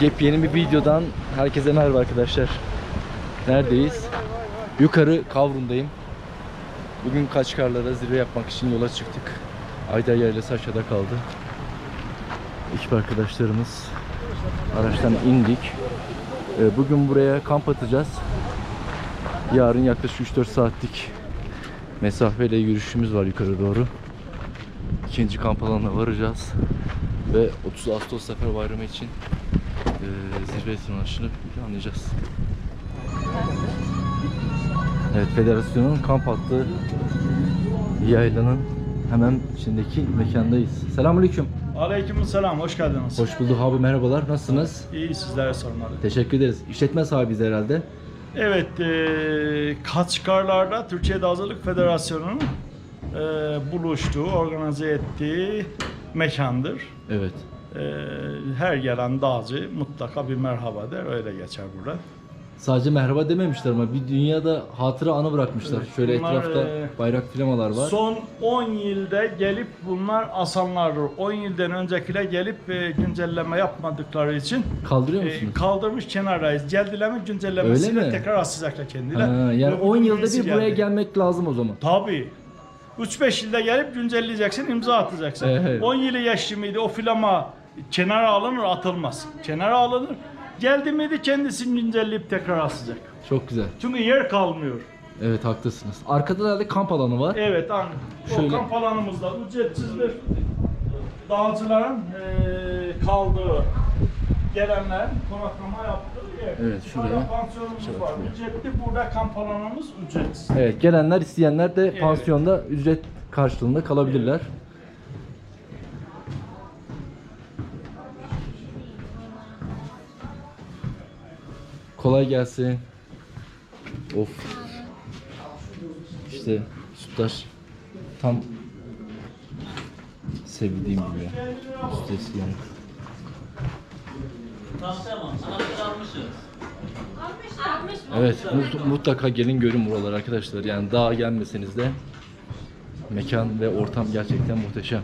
Yepyeni bir videodan herkese merhaba arkadaşlar. Neredeyiz? Yukarı Kavrun'dayım. Bugün Kaçkarlar'a zirve yapmak için yola çıktık. Ayder Yaylası aşağıda kaldı. Ekip arkadaşlarımız araçtan indik. Ee, Bugün buraya kamp atacağız. Yarın yaklaşık 3-4 saatlik mesafeyle yürüyüşümüz var yukarı doğru. İkinci kamp alanına varacağız. Ve 30 Ağustos Zafer Bayramı için zirve tırmanışını planlayacağız. Evet, federasyonun kamp attığı yaylanın hemen içindeki mekandayız. Selamünaleyküm. Aleykümselam, hoş geldiniz. Hoş bulduk abi merhabalar. Nasılsınız? İyi sizlere sormalı. Teşekkür ederiz. İşletme sahibiyiz herhalde. Evet, e, Kaçkarlar'da Türkiye Dağcılık Federasyonu'nun e, buluştuğu, organize ettiği mekandır. Evet. E, her gelen dağcı mutlaka bir merhaba der, öyle geçer burada. Sadece merhaba dememişler ama bir dünyada hatıra anı bırakmışlar. Evet, Şöyle bunlar, etrafta e, bayrak flamalar var. Son 10 yılda gelip bunlar asanlardır. 10 yıldan öncekiler gelip e, güncelleme yapmadıkları için Kaldırıyor e, musunuz? kaldırmış kenardayız. Geldiler mi güncellemesiyle tekrar asacaklar kendiler. Ha, yani Ve 10 bugün yılda bir buraya geldi. gelmek lazım o zaman. Tabii. 3-5 yılda gelip güncelleyeceksin, imza atacaksın. Evet. 10 yılı yaşlı mıydı o filama kenara alınır, atılmaz. Kenara alınır. Geldi miydi kendisini güncelleyip tekrar asacak. Çok güzel. Çünkü yer kalmıyor. Evet haklısınız. Arkada da kamp alanı var. Evet, an. O Şöyle. kamp alanımızda ücretsizdir. Dağcıların eee kaldığı gelenler konaklama yaptığı yer. Evet, şuraya. Burada pansiyonumuz var. Ücretli burada kamp alanımız ücretsiz. Evet gelenler isteyenler de pansiyonda ücret karşılığında kalabilirler. Kolay gelsin. Of. İşte sütlaç tam sevdiğim gibi. Üstesi yani. Tamam, anahtarı almışsınız. Evet mut- mutlaka gelin görün buraları arkadaşlar. Yani dağa gelmeseniz de mekan ve ortam gerçekten muhteşem.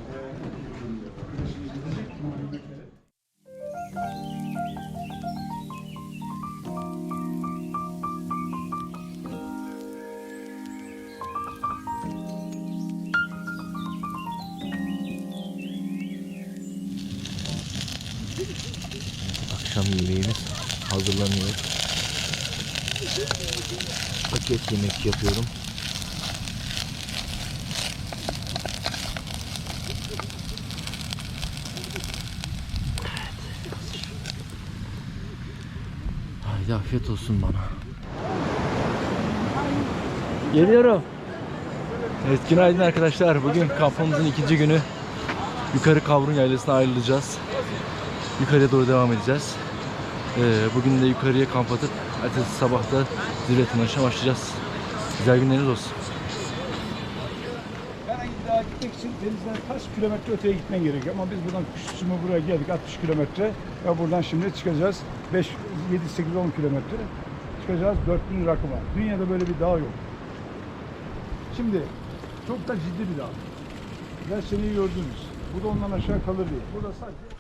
Hazırlanıyor. Paket yemek yapıyorum. Haydi afiyet olsun bana. Geliyorum. Evet günaydın arkadaşlar. Bugün kampımızın ikinci günü. Yukarı Kavrun Yaylası'na ayrılacağız. Yukarıya doğru devam edeceğiz. Ee, bugün de yukarıya kamp atıp ertesi sabahta zirve tırmanışına başlayacağız. Güzel günleriniz olsun. Herhangi bir dağa gitmek için denizden kaç kilometre öteye gitmen gerekiyor ama biz buradan Kuşçumu buraya geldik 60 kilometre ve buradan şimdi çıkacağız 5, 7, 8, 10 kilometre çıkacağız 4000 rakıma. Dünyada böyle bir dağ yok. Şimdi çok da ciddi bir dağ. Seni gördünüz. Bu da ondan aşağı kalır diye. Burada sadece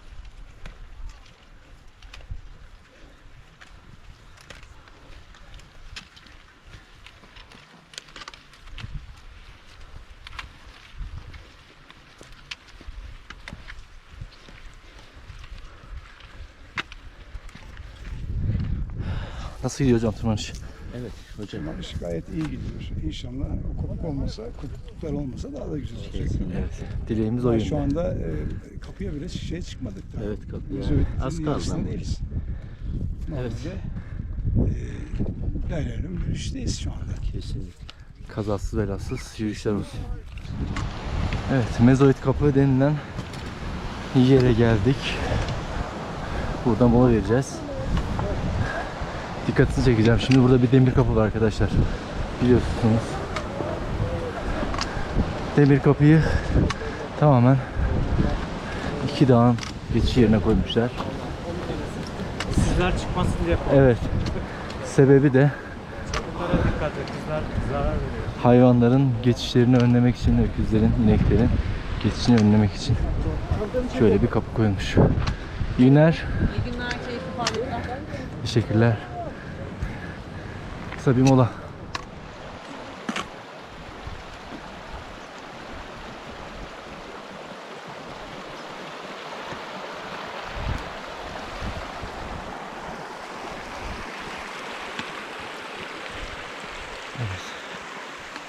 Nasıl gidiyor hocam tırmanış? Evet hocam. Tırmanış gayet iyi gidiyor. İnşallah o kopuk olmasa, kopukluklar olmasa daha da güzel olacak. Evet. Dileğimiz o yönde. şu anda e, kapıya bile şişeye çıkmadık. daha. Evet, kapıya. Az kaldı değiliz. Evet. Normalde e, Lale'nin yürüyüşteyiz şu anda. Kesinlikle. Kazasız belasız yürüyüşler olsun. Evet, mezoid kapı denilen yere geldik. Buradan mola vereceğiz. Dikkatinizi çekeceğim. Şimdi burada bir demir kapı var arkadaşlar. Biliyorsunuz. Demir kapıyı tamamen iki dağın geçiş yerine koymuşlar. Sizler çıkmasın diye Evet. Sebebi de bunlara dikkat et. Kızlar zarar veriyor. hayvanların geçişlerini önlemek için, öküzlerin, ineklerin geçişini önlemek için şöyle bir kapı koymuş. İyi günler. İyi günler, keyifli Teşekkürler. Kısa bir mola.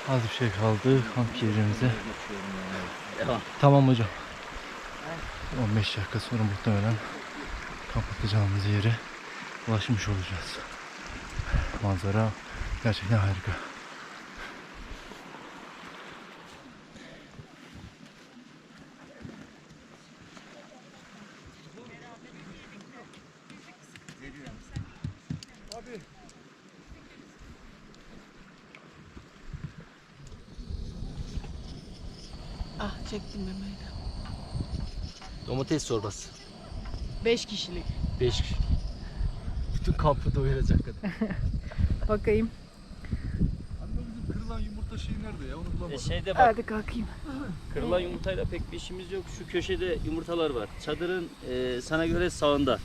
Az bir şey kaldı kamp yerimize. Tamam hocam. 15 dakika sonra muhtemelen kamp atacağımız yere ulaşmış olacağız. Manzara gerçekten harika. Ah çektim memeyi de. Domates çorbası. 5 kişilik. 5 kişi. Bütün kampı doyuracak kadar. Bakayım. Yumurta şeyi nerede ya? Onu E bulamadım. şeyde bak, Hadi kalkayım. kırılan yumurtayla pek bir işimiz yok. Şu köşede yumurtalar var. Çadırın e, sana göre sağında.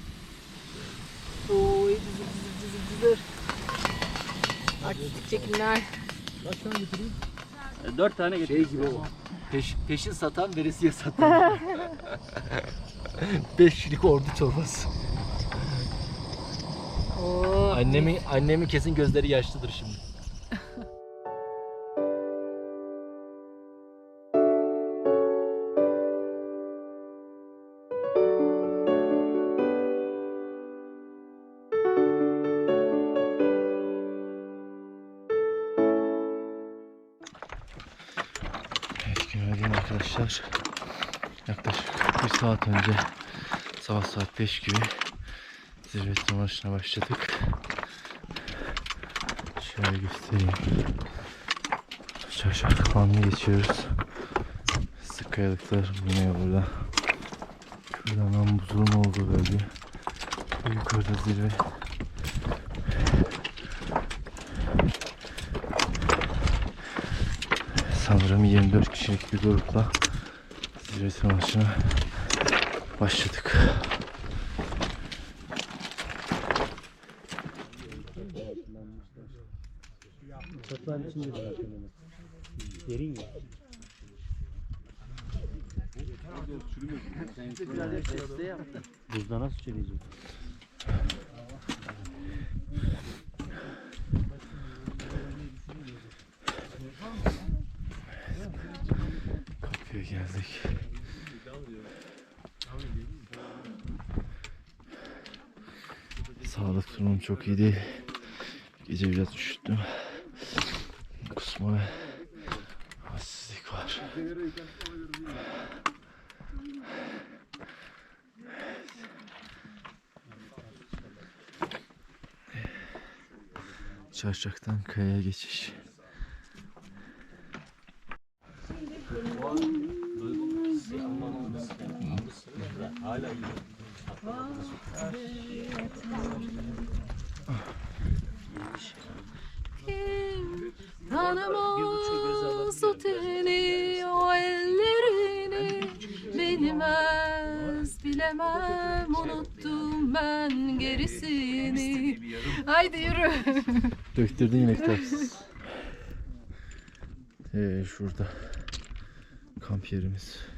Oo iyi cızır cızır cızır cızır. Aktif çekimler. E, dört tane getir. Şey gibi o. Peş, peşin satan veresiye satan. 5 kişilik ordu çorbası. Oo. Annemin annemin kesin gözleri yaşlıdır şimdi. Arkadaşlar. Yaklaşık bir saat önce sabah saat 5 gibi zirve tırmanışına başladık. Şöyle göstereyim. Aşağı kanlı geçiyoruz. Sık kayalıklar yine burada. Şuradan lan buzulun olduğu bölge. Yukarıda zirve. Sanırım 24 kişilik bir grupla zirve tırmanışına başladık. Buzda nasıl çeleyeceğim? Kapıya geldik. Sağlık durumum çok iyi değil. Gece biraz üşüttüm. Kusma ve halsizlik var. Çarşaktan kayaya geçiş. Kim tanımaz o teni, o ellerini Bilmez, bilemem, unuttum ben gerisini Haydi yürü. Döktürdün kitapsız. Ee, şurada kamp yerimiz.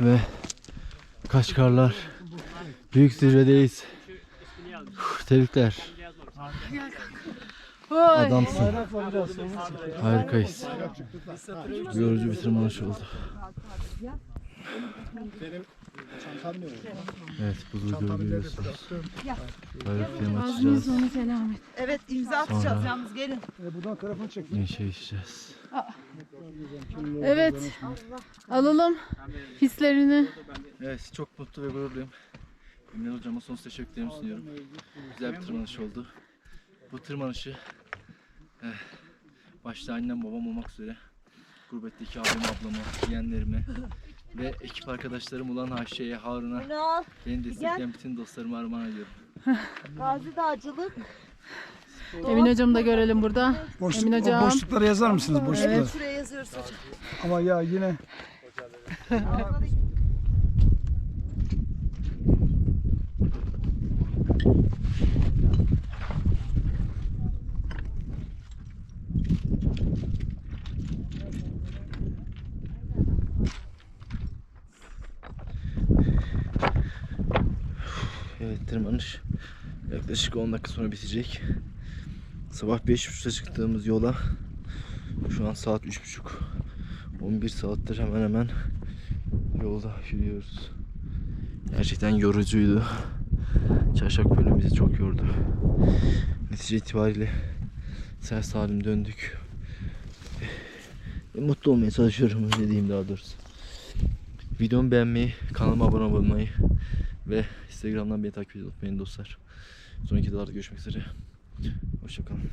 Ve Kaşgarlar büyük zirvedeyiz. Tebrikler. Adamsın. Harikayız. Yorucu bir tırmanış oldu. Evet buzu görüyorsunuz. Böyle film açacağız. Evet imza atacağız Sonra- yalnız gelin. E, buradan tarafını çek. Neşe içeceğiz. Evet. Alalım hislerini. Evet çok mutlu ve gururluyum. Emre hocama sonsuz teşekkürlerimi sunuyorum. Güzel bir tırmanış oldu. Bu tırmanışı eh, başta annem babam olmak üzere Gurbetteki abim, ablama, yeğenlerime ve ekip arkadaşlarım olan Ayşe'ye, Harun'a, Ünal, beni destekleyen bütün dostlarıma armağan ediyorum. Gazi Dağcılık. Emin hocamı da görelim burada. Boşluk, Emin hocam. boşluklara yazar mısınız boşlukları? Evet. Şuraya yazıyoruz hocam. Ama ya yine Evet tırmanış yaklaşık 10 dakika sonra bitecek. Sabah 5.30'da çıktığımız yola şu an saat 3.30 11 saattir hemen hemen yolda yürüyoruz. Gerçekten yorucuydu. Çarşak bölüm bizi çok yordu. Netice itibariyle sağ salim döndük. E, Mutlu olmaya çalışıyorum diyeyim daha doğrusu. Videomu beğenmeyi, kanalıma abone olmayı ve Instagram'dan beni takip etmeyi unutmayın dostlar. Sonraki videolarda görüşmek üzere. Hoşçakalın.